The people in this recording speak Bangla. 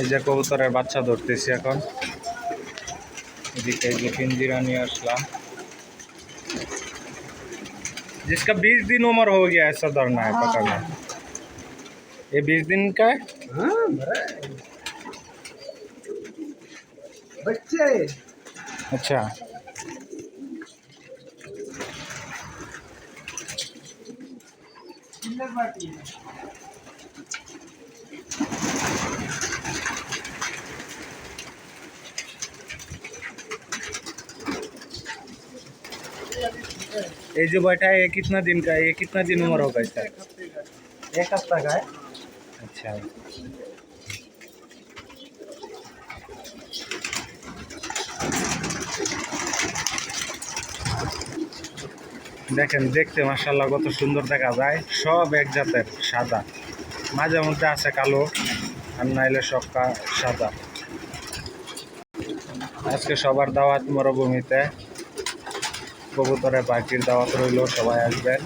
এই যে কবুতরের বাচ্চা ধরতেছি এখন এদিকে এই যে पिंजरा নিয়ে আসলাম जिसका 20 दिन उम्र हो गया ऐसा धरना है पकड़ना ये 20 दिन का है हाँ भरा है। बच्चे अच्छा ये जो बैठा है ये कितना दिन का है ये कितना दिन उम्र होगा इसका एक हफ्ता का है अच्छा দেখেন দেখতে মার্শাল্লাহ কত সুন্দর দেখা যায় সব এক জাতের সাদা মাঝে মধ্যে আছে কালো আর নাইলে সব কা- সাদা আজকে সবার দাওয়াত মরুভূমিতে কবুতরের পাখির দাওয়াত রইল সবাই আসবেন।